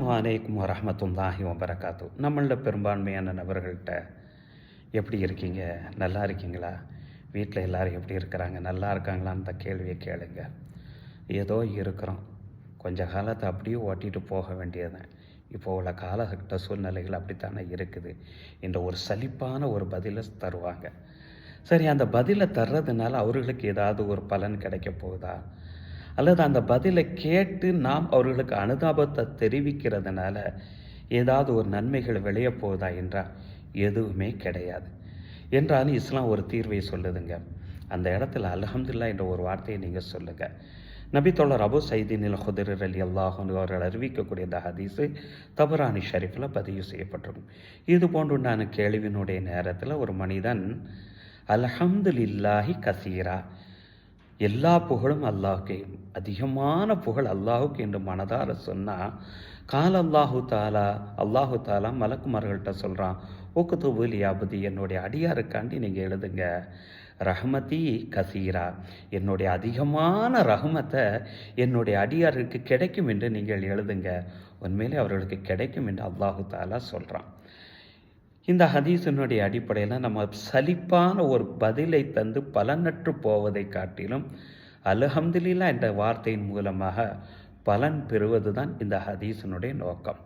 வலைக்கும் வரமத்துல்லாஹி வபரகாத்து நம்மளோட பெரும்பான்மையான நபர்கள்ட்ட எப்படி இருக்கீங்க? நல்லா இருக்கீங்களா? வீட்டில் எல்லோரும் எப்படி இருக்கிறாங்க? நல்லா இருக்காங்களான்னு அந்த கேள்வியை கேளுங்க. ஏதோ இருக்கிறோம். கொஞ்ச காலத்தை அப்படியே ஓட்டிட்டு போக வேண்டியதுதான். இப்போ உள்ள காலகட்ட சூழ்நிலைகள் அப்படித்தானே இருக்குது. என்ற ஒரு சலிப்பான ஒரு பதிலை தருவாங்க. சரி அந்த பதிலை தர்றதுனால அவர்களுக்கு ஏதாவது ஒரு பலன் கிடைக்க போகுதா? அல்லது அந்த பதிலை கேட்டு நாம் அவர்களுக்கு அனுதாபத்தை தெரிவிக்கிறதுனால ஏதாவது ஒரு நன்மைகள் விளைய போகுதா என்றால் எதுவுமே கிடையாது என்றாலும் இஸ்லாம் ஒரு தீர்வை சொல்லுதுங்க. அந்த இடத்துல அலஹம்துல்லா என்ற ஒரு வார்த்தையை நீங்கள் சொல்லுங்கள் நபித்தோழர் அபு சைதீனில் ஹுதர் அலி அல்லாஹன் அவர்கள் அறிவிக்கக்கூடிய இந்த ஹதீஸு தபரானி ஷரீஃபில் பதிவு செய்யப்பட்டிருக்கும். இது போன்றுண்டான கேள்வியினுடைய நேரத்தில் ஒரு மனிதன் அல்ஹம்துலில்லாஹி கசீரா எல்லா புகழும் அல்லாஹுக்கே அதிகமான புகழ் அல்லாஹுக்கு என்று மனதார சொன்னால் கால் அல்லாஹு தாலா அல்லாஹு தாலா மலக்குமார்கள்ட்ட சொல்கிறான் ஊக்கத்துபுல் யாபதி என்னுடைய அடியாருக்காண்டி நீங்கள் எழுதுங்க. ரஹமதி கசீரா என்னுடைய அதிகமான ரஹமத்தை என்னுடைய அடியாருக்கு கிடைக்கும் என்று நீங்கள் எழுதுங்க. உண்மையிலே அவர்களுக்கு கிடைக்கும் என்று அல்லாஹு தாலா சொல்கிறான் இந்த ஹதீஸினுடைய அடிப்படையில் நம்ம சலிப்பான ஒரு பதிலை தந்து பலனற்று போவதை காட்டிலும் அல்ஹம்துலில்லா என்ற வார்த்தையின் மூலமாக பலன் பெறுவது தான் இந்த ஹதீஸினுடைய நோக்கம்.